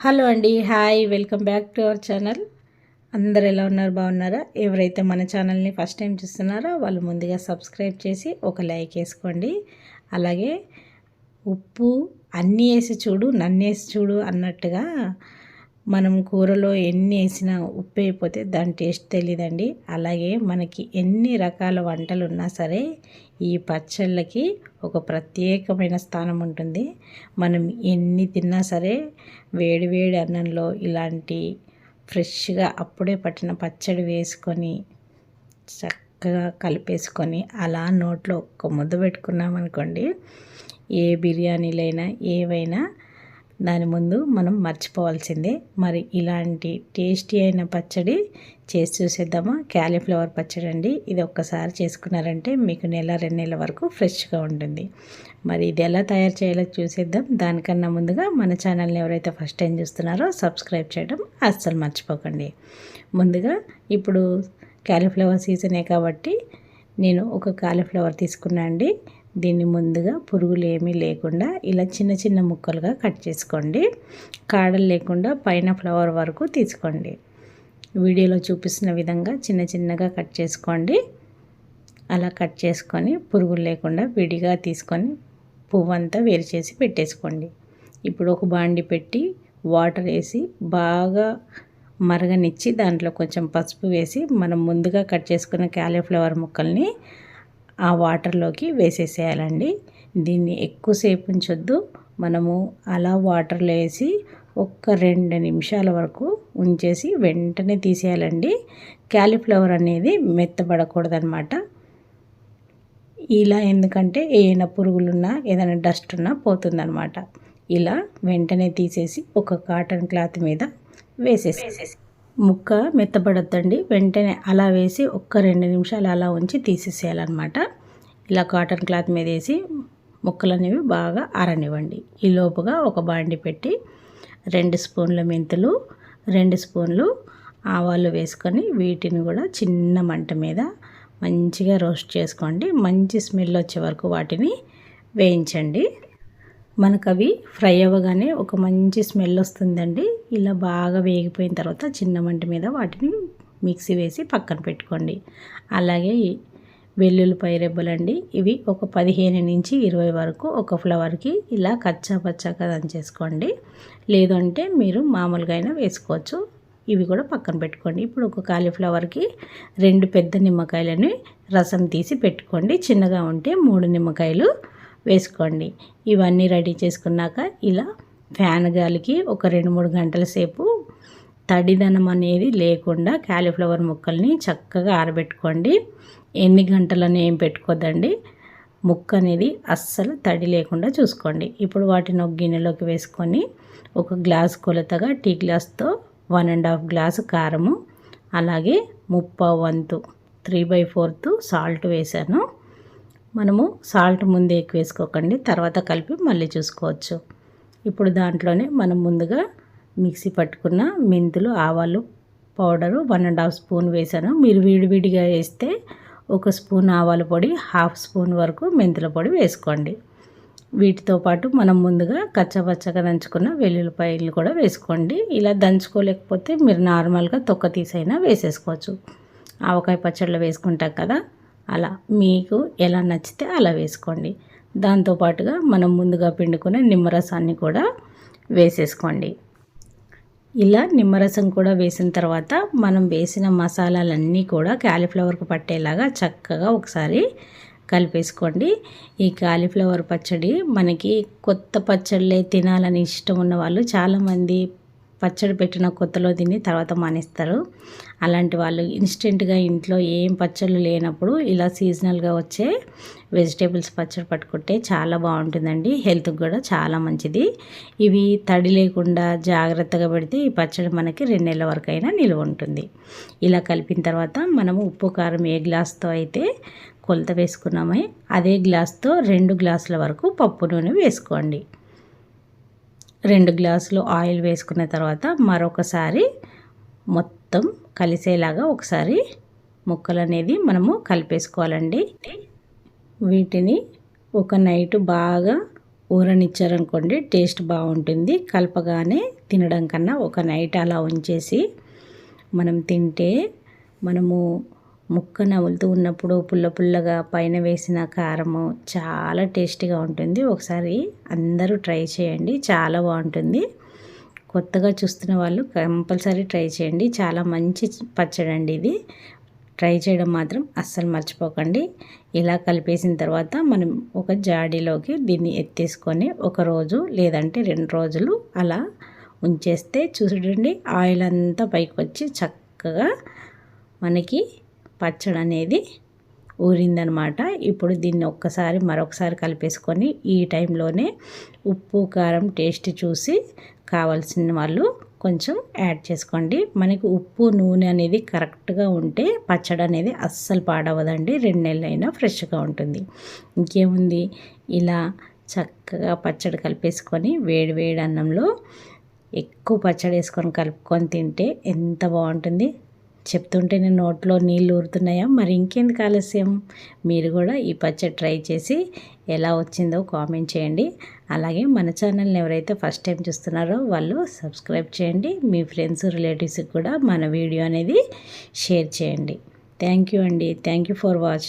Hello అండి hi welcome back to our channel. అందరు ఎలా ఉన్నారు బాగున్నారా? ఎవరైతే మన ఛానల్ని ఫస్ట్ టైం చూస్తున్నారో వాళ్ళు ముందుగా సబ్స్క్రైబ్ చేసి ఒక లైక్ వేసుకోండి. అలాగే ఉప్పు అన్నీ వేసి చూడు నన్ను వేసి చూడు అన్నట్టుగా మనం కూరలో ఎన్ని వేసినా ఉప్పు అయిపోతే దాని టేస్ట్ తెలియదండి అలాగే మనకి ఎన్ని రకాల వంటలు ఉన్నా సరే ఈ పచ్చళ్ళకి ఒక ప్రత్యేకమైన స్థానం ఉంటుంది. మనం ఎన్ని తిన్నా సరే వేడి వేడి అన్నంలో ఇలాంటి ఫ్రెష్గా అప్పుడే పట్టిన పచ్చడి వేసుకొని చక్కగా కలిపేసుకొని అలా నోట్లో ఒక్క ముద్ద పెట్టుకున్నామనుకోండి ఏ బిర్యానీలైనా ఏవైనా దాని ముందు మనం మర్చిపోవాల్సిందే. మరి ఇలాంటి టేస్టీ అయిన పచ్చడి చేసి చూసేద్దామా? క్యాలీఫ్లవర్ పచ్చడి అండి. ఇది ఒక్కసారి చేసుకున్నారంటే మీకు నెల రెండు నెలల వరకు ఫ్రెష్గా ఉంటుంది. మరి ఇది ఎలా తయారు చేయాలో చూసేద్దాం. దానికన్నా ముందుగా మన ఛానల్ని ఎవరైతే ఫస్ట్ టైం చూస్తున్నారో సబ్స్క్రైబ్ చేయడం అస్సలు మర్చిపోకండి. ముందుగా ఇప్పుడు క్యాలీఫ్లవర్ సీజనే కాబట్టి నేను ఒక కాలీఫ్లవర్ తీసుకున్నా అండి. దీన్ని ముందుగా పురుగులు ఏమీ లేకుండా ఇలా చిన్న చిన్న ముక్కలుగా కట్ చేసుకోండి. కాడలు లేకుండా పైన ఫ్లవర్ వరకు తీసుకోండి. వీడియోలో చూపిస్తున్న విధంగా చిన్న చిన్నగా కట్ చేసుకోండి. అలా కట్ చేసుకొని పురుగులు లేకుండా విడిగా తీసుకొని పువ్వు అంతా వేరు చేసి పెట్టేసుకోండి. ఇప్పుడు ఒక బాండి పెట్టి వాటర్ వేసి బాగా మరగనిచ్చి దాంట్లో కొంచెం పసుపు వేసి మనం ముందుగా కట్ చేసుకున్న క్యాలీఫ్లవర్ ముక్కల్ని ఆ వాటర్లోకి వేసేసేయాలండి. దీన్ని ఎక్కువసేపు ఉంచొద్దు మనము అలా వాటర్లో వేసి ఒక్క రెండు నిమిషాల వరకు ఉంచేసి వెంటనే తీసేయాలండి. క్యాలీఫ్లవర్ అనేది మెత్తబడకూడదనమాట. ఇలా ఎందుకంటే ఏమైనా పురుగులున్నా ఏదైనా డస్ట్ ఉన్నా పోతుందనమాట. ఇలా వెంటనే తీసేసి ఒక కాటన్ క్లాత్ మీద వేసేసేసేసి ముక్క మెత్తబడద్దండి. వెంటనే అలా వేసి ఒక్క రెండు నిమిషాలు అలా ఉంచి తీసేసేయాలన్నమాట. ఇలా కాటన్ క్లాత్ మీద వేసి ముక్కలు అనేవి బాగా ఆరనివ్వండి. ఈ లోపుగా ఒక బాండి పెట్టి రెండు స్పూన్ల మెంతులు రెండు స్పూన్లు ఆవాలు వేసుకొని వీటిని కూడా చిన్న మంట మీద మంచిగా రోస్ట్ చేసుకోండి. మంచి స్మెల్ వచ్చే వరకు వాటిని వేయించండి. మనకు అవి ఫ్రై అవ్వగానే ఒక మంచి స్మెల్ వస్తుందండి. ఇలా బాగా వేగిపోయిన తర్వాత చిన్న మంట మీద వాటిని మిక్సీ వేసి పక్కన పెట్టుకోండి. అలాగే వెల్లుల్లిపాయ రెబ్బలండి ఇవి ఒక పదిహేను నుంచి ఇరవై వరకు ఒక ఫ్లవర్కి ఇలా కచ్చా పచ్చాగా దంచేసుకోండి లేదంటే మీరు మామూలుగా అయినా వేసుకోవచ్చు. ఇవి కూడా పక్కన పెట్టుకోండి. ఇప్పుడు ఒక కాలీఫ్లవర్కి రెండు పెద్ద నిమ్మకాయలని రసం తీసి పెట్టుకోండి. చిన్నగా ఉంటే మూడు నిమ్మకాయలు వేసుకోండి. ఇవన్నీ రెడీ చేసుకున్నాక ఇలా ఫ్యాన్ గాలికి ఒక రెండు మూడు గంటల సేపు తడిదనం అనేది లేకుండా క్యాలీఫ్లవర్ ముక్కల్ని చక్కగా ఆరబెట్టుకోండి. ఎన్ని గంటలని ఏం పెట్టుకోదండి. ముక్క అనేది అస్సలు తడి లేకుండా చూసుకోండి. ఇప్పుడు వాటిని ఒక గిన్నెలోకి వేసుకొని ఒక గ్లాస్ కొలతగా టీ గ్లాస్తో వన్ అండ్ హాఫ్ గ్లాసు కారము అలాగే ముప్ప వంతు త్రీ బై ఫోర్త్ సాల్ట్ వేసాను మనము సాల్ట్ ముందే ఎక్కువ వేసుకోకండి తర్వాత కలిపి మళ్ళీ చూసుకోవచ్చు. ఇప్పుడు దాంట్లోనే మనం ముందుగా మిక్సీ పట్టుకున్న మెంతులు ఆవాలు powder one and half spoon వేసాను. మీరు విడివిడిగా వేస్తే ఒక స్పూన్ ఆవాల పొడి హాఫ్ స్పూన్ వరకు మెంతుల పొడి వేసుకోండి. వీటితో పాటు మనం ముందుగా కచ్చపచ్చగా దంచుకున్న వెల్లుల్లిపాయలు కూడా వేసుకోండి. ఇలా దంచుకోలేకపోతే మీరు నార్మల్గా తొక్క తీసైనా వేసేసుకోవచ్చు. ఆవకాయ పచ్చళ్ళు వేసుకుంటాం కదా అలా మీకు ఎలా నచ్చితే అలా వేసుకోండి. దాంతోపాటుగా మనం ముందుగా పిండుకునే నిమ్మరసాన్ని కూడా వేసేసుకోండి. ఇలా నిమ్మరసం కూడా వేసిన తర్వాత మనం వేసిన మసాలాలన్నీ కూడా క్యాలీఫ్లవర్కి పట్టేలాగా చక్కగా ఒకసారి కలిపేసుకోండి. ఈ కాలీఫ్లవర్ పచ్చడి మనకి కొత్త పచ్చళ్ళే తినాలని ఇష్టం ఉన్న వాళ్ళు చాలామంది పచ్చడి పెట్టిన కొత్తలో తిని తర్వాత మానేస్తారు. అలాంటి వాళ్ళు ఇన్స్టెంట్గా ఇంట్లో ఏం పచ్చళ్ళు లేనప్పుడు ఇలా సీజనల్గా వచ్చే వెజిటేబుల్స్ పచ్చడి పట్టుకుంటే చాలా బాగుంటుందండి. హెల్త్కి కూడా చాలా మంచిది. ఇవి తడి లేకుండా జాగ్రత్తగా పెడితే ఈ పచ్చడి మనకి రెండు నెలల వరకు అయినా నిల్వ ఉంటుంది. ఇలా కలిపిన తర్వాత మనము ఉప్పు కారం ఏ గ్లాస్తో అయితే కొలత వేసుకున్నామో అదే గ్లాస్తో రెండు గ్లాసుల వరకు పప్పు నూనె వేసుకోండి. రెండు గ్లాసులు ఆయిల్ వేసుకున్న తర్వాత మరొకసారి మొత్తం కలిసేలాగా ఒకసారి ముక్కలు అనేది మనము కలిపేసుకోవాలండి. వీటిని ఒక నైట్ బాగా ఊరనిచ్చారనుకోండి టేస్ట్ బాగుంటుంది. కలపగానే తినడం కన్నా ఒక నైట్ అలా ఉంచేసి మనం తింటే మనము ముక్క నవ్వులుతూ ఉన్నప్పుడు పుల్ల పుల్లగా పైన వేసిన కారము చాలా టేస్టీగా ఉంటుంది. ఒకసారి అందరూ ట్రై చేయండి చాలా బాగుంటుంది. కొత్తగా చూస్తున్న వాళ్ళు కంపల్సరీ ట్రై చేయండి. చాలా మంచి పచ్చడి అండి ఇది. ట్రై చేయడం మాత్రం అస్సలు మర్చిపోకండి. ఇలా కలిపేసిన తర్వాత మనం ఒక జాడీలోకి దీన్ని ఎత్తేసుకొని ఒక రోజు లేదంటే రెండు రోజులు అలా ఉంచేస్తే చూడండి ఆయిల్ అంతా పైకి వచ్చి చక్కగా మనకి పచ్చడి అనేది ఊరిందనమాట. ఇప్పుడు దీన్ని ఒక్కసారి మరొకసారి కలిపేసుకొని ఈ టైంలోనే ఉప్పు కారం టేస్ట్ చూసి కావాల్సిన వాళ్ళు కొంచెం యాడ్ చేసుకోండి. మనకి ఉప్పు నూనె అనేది కరెక్ట్గా ఉంటే పచ్చడి అనేది అస్సలు పాడవదండి రెండు నెలలైనా ఫ్రెష్గా ఉంటుంది. ఇంకేముంది? ఇలా చక్కగా పచ్చడి కలిపేసుకొని వేడి వేడి అన్నంలో ఎక్కువ పచ్చడి వేసుకొని కలుపుకొని తింటే ఎంత బాగుంటుంది? చెప్తుంటే నేను నోట్లో నీళ్ళు ఊరుతున్నాయా? మరి ఇంకెందుకు ఆలస్యం? మీరు కూడా ఈ పచ్చడి ట్రై చేసి ఎలా వచ్చిందో కామెంట్ చేయండి. అలాగే మన ఛానల్ని ఎవరైతే ఫస్ట్ టైం చూస్తున్నారో వాళ్ళు సబ్స్క్రైబ్ చేయండి. మీ ఫ్రెండ్స్ రిలేటివ్స్కి కూడా మన వీడియో అనేది షేర్ చేయండి. థ్యాంక్ యూ అండి. Thank you for watching.